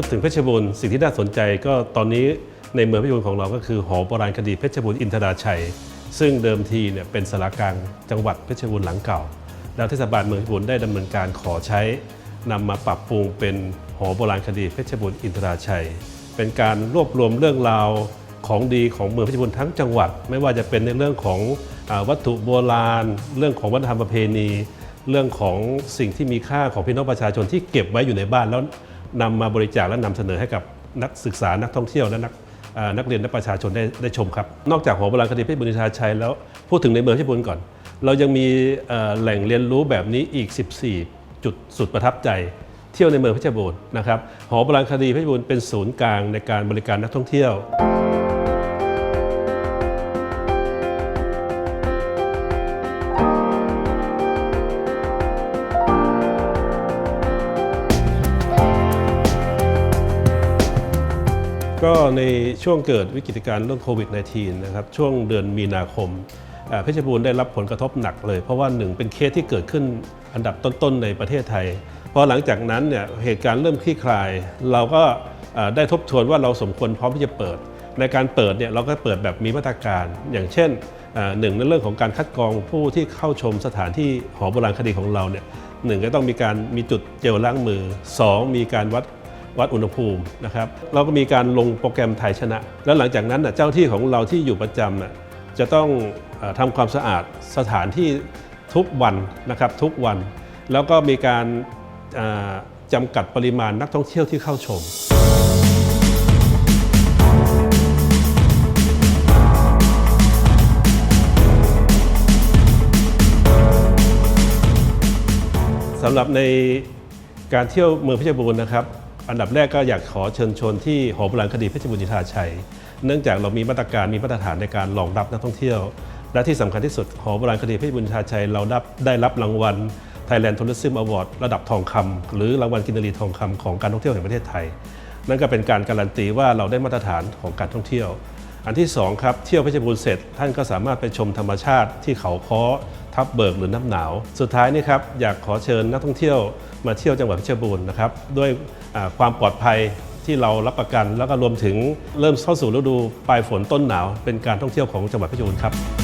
พูดถึงเพชรบูรณ์สิ่งที่น่าสนใจก็ตอนนี้ในเมืองเพชรบูรณ์ของเราก็คือหอโบราณคดีเพชรบูรณ์อินทราชัย ซึ่งเดิมทีเนี่ยเป็นสารกลางจังหวัดเพชรบูรณ์หลังเก่า แล้วเทศบาลเมืองเพชรบูรณ์ได้ดำเนินการขอใช้นำมาปรับปรุงเป็นหอโบราณคดีเพชรบูรณ์อินทราชัย เป็นการรวบรวมเรื่องราวของดีของเมืองเพชรบูรณ์ทั้งจังหวัด ไม่ว่าจะเป็นในเรื่องของอวัตถุโบราณ เรื่องของวัฒนธรรมประเพณี เรื่องของสิ่งที่มีค่าของพี่น้องประชาชนที่เก็บไว้อยู่ในบ้านแล้ว นำมาบริจาคและนำเสนอให้กับนักศึกษานักท่องเที่ยวและนักนักเรียนและประชาชนได้ได้ชมครับ นอกจากหอโบราณคดีเพชรบุรีชาชัยแล้วพูดถึงในเมืองเพชรบูรณ์ก่อน เรายังมีแหล่งเรียนรู้แบบนี้อีก 14 จุดสุดประทับใจเที่ยวในเมืองเพชรบูรณ์นะครับหอโบราณคดีเพชรบูรณ์เป็นศูนย์กลางในการบริการนักท่องเที่ยว ก็ในช่วงเกิดวิกฤตการณ์เรื่องโควิด -19 นะครับช่วงเดือนมีนาคมเพชรบูรณ์ได้รับผลกระทบหนักเลย เพราะว่าหนึ่งเป็นเคสที่เกิดขึ้นอันดับต้นๆในประเทศไทยพอหลังจากนั้นเนี่ยเหตุการณ์เริ่มคลี่คลาย เราก็ได้ทบทวนว่าเราสมควรพร้อมที่จะเปิด ในการเปิดเนี่ยเราก็เปิดแบบมีมาตรการ อย่างเช่นหนึ่งในเรื่องของการคัดกรองผู้ที่เข้าชมสถานที่หอโบราณคดีของเราเนี่ยหนึ่งก็ต้องมีการมีจุดเจลล้างมือสองมีการวัด วัดอุณหภูมินะครับเราก็มีการลงโปรแกรมไทยชนะ แล้วหลังจากนั้นเจ้าที่ของเราที่อยู่ประจำนะจะต้องเออทำความสะอาดสถานที่ทุกวันนะครับทุกวัน แล้วก็มีการอ่าจำกัดปริมาณนักท่องเที่ยวที่เข้าชม สำหรับในการเที่ยวเมืองเพชรบูรณ์นะครับ อันดับแรกก็อยากขอเชิญชวนที่หอโบราณคดีเพชรบูรณ์นิทาชัย เนื่องจากเรามีมาตรการมีมาตรฐานในการรองรับนักท่องเที่ยว และที่สำคัญที่สุดหอโบราณคดีเพชรบูรณ์นิทาชัยเราได้ได้รับรางวัล Thailand Tourism Award ระดับทองคำหรือรางวัลกินรีทองคำของการท่องเที่ยวแห่งประเทศไทย นั่นก็เป็นการการันตีว่าเราได้มาตรฐานของการท่องเที่ยว อันที่สองครับเที่ยวเพชรบูรณ์เสร็จ ท่านก็สามารถไปชมธรรมชาติที่เขาค้อทับเบิกหรือน้ำหนาว สุดท้ายนี่ครับอยากขอเชิญนักท่องเที่ยวมาเที่ยวจังหวัดเพชรบูรณ์นะครับด้วยความปลอดภัยที่เรารับประกัน แล้วก็รวมถึงเริ่มเข้าสู่ฤดูปลายฝนต้นหนาว เป็นการท่องเที่ยวของจังหวัดเพชรบูรณ์ครับ